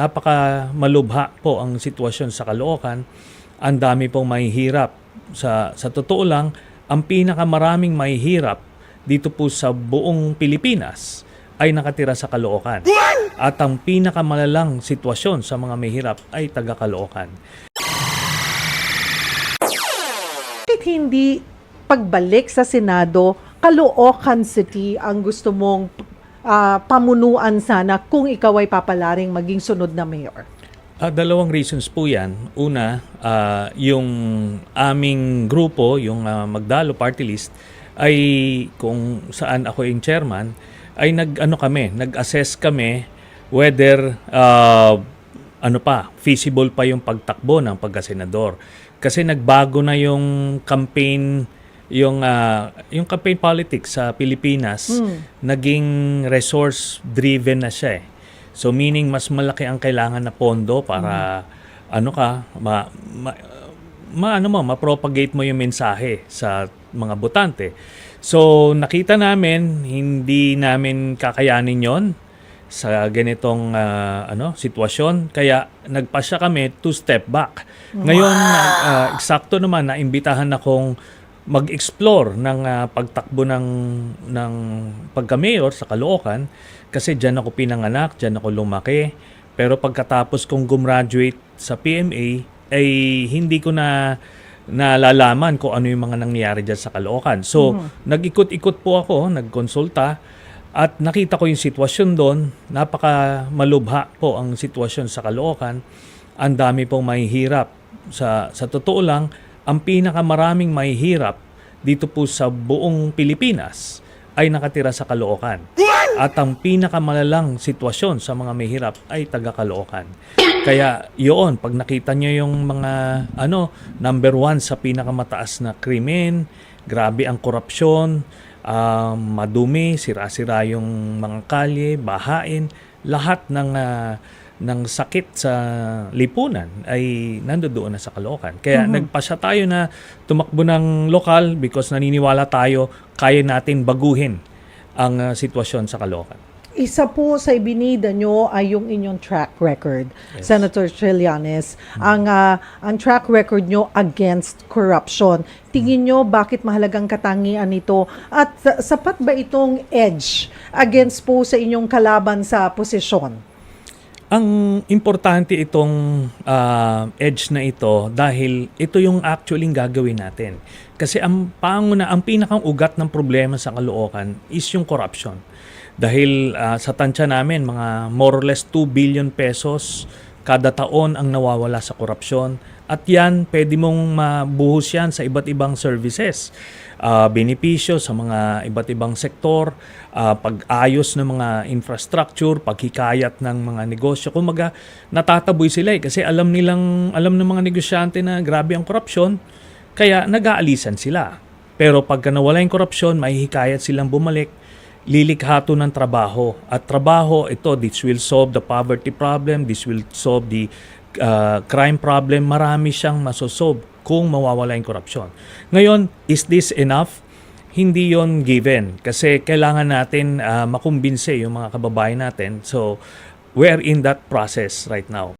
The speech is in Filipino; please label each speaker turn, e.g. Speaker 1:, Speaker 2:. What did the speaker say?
Speaker 1: napaka malubha po ang sitwasyon sa Caloocan. Ang dami pong mahihirap. Sa, sa totoo lang, ang pinakamaraming mahihirap dito po sa buong Pilipinas ay nakatira sa Caloocan. At ang pinakamalalang sitwasyon sa mga mahihirap ay taga Caloocan.
Speaker 2: Bakit hindi pagbalik sa Senado, Caloocan City ang gusto mong ah, pamunuan sana kung ikaw ay papalaring maging sunod na mayor?
Speaker 1: Ah, dalawang reasons po yan. Una, ah, yung aming grupo, yung ah, Magdalo Party List, ay kung saan ako yung chairman, ay nag-ano kami, nag-assess kami whether ah, ano pa, feasible pa yung pagtakbo ng pagkasenador. Kasi nagbago na yung campaign yung ah, yung campaign politics sa Pilipinas naging resource driven na siya eh. So meaning mas malaki ang kailangan na pondo para ano ka ma, ma, ma- ano mo ma-propagate mo yung mensahe sa mga botante. So nakita namin hindi namin kakayanin 'yon sa ganitong ah, ano sitwasyon kaya nagpasya kami to step back. Ngayon ah, eksakto naman na imbitahan akong mag-explore ng ah, pagtakbo ng ng pagka-mayor sa Caloocan kasi diyan ako pinanganak, diyan ako lumaki. Pero pagkatapos kong gumraduate sa PMA ay hindi ko na nalalaman kung ano yung mga nangyayari dyan sa Caloocan. So, nag-ikot-ikot po ako, nagkonsulta at nakita ko yung sitwasyon doon. Napaka malubha po ang sitwasyon sa Caloocan. Ang dami pong mahihirap. Sa, sa totoo lang, ang pinakamaraming mahihirap dito po sa buong Pilipinas ay nakatira sa Caloocan. At ang pinakamalalang sitwasyon sa mga mahihirap ay taga Caloocan. Kaya yun, pag nakita nyo yung mga ano, number one sa pinakamataas na krimen, grabe ang korupsyon, ah, madumi, sira-sira yung mga kalye, bahain, lahat ng ah, ng sakit sa lipunan ay nandoon na sa Caloocan. Kaya nagpasya tayo na tumakbo ng lokal because naniniwala tayo kaya natin baguhin ang ah, sitwasyon sa Caloocan.
Speaker 2: Isa po sa ibinida nyo ay yung inyong track record, Senator Trillanes. Ang, ah, ang track record nyo against corruption. Tingin nyo bakit mahalagang katangian nito? At sa- sapat ba itong edge against po sa inyong kalaban sa posisyon?
Speaker 1: Ang importante itong ah, edge na ito dahil ito yung actually gagawin natin. Kasi ang panguna, ang pinakang ugat ng problema sa Caloocan is yung corruption. Dahil ah, sa tansya namin, mga more or less 2 billion pesos kada taon ang nawawala sa korupsyon. At yan, pwede mong mabuhos yan sa iba't ibang services. Ah, benepisyo sa mga iba't ibang sektor, ah, pag-ayos ng mga infrastructure, paghikayat ng mga negosyo. Kumaga, natataboy sila eh, kasi alam nilang, alam ng mga negosyante na grabe ang korupsyon, kaya nag-aalisan sila. Pero pagka nawala yung korupsyon, mahihikayat silang bumalik, lilikhato ng trabaho. At trabaho, ito, this will solve the poverty problem, this will solve the uh, crime problem. Marami siyang masosolve kung mawawala yung korupsyon. Ngayon, is this enough? Hindi yon given. Kasi kailangan natin uh, makumbinse yung mga kababayan natin. So, we're in that process right now.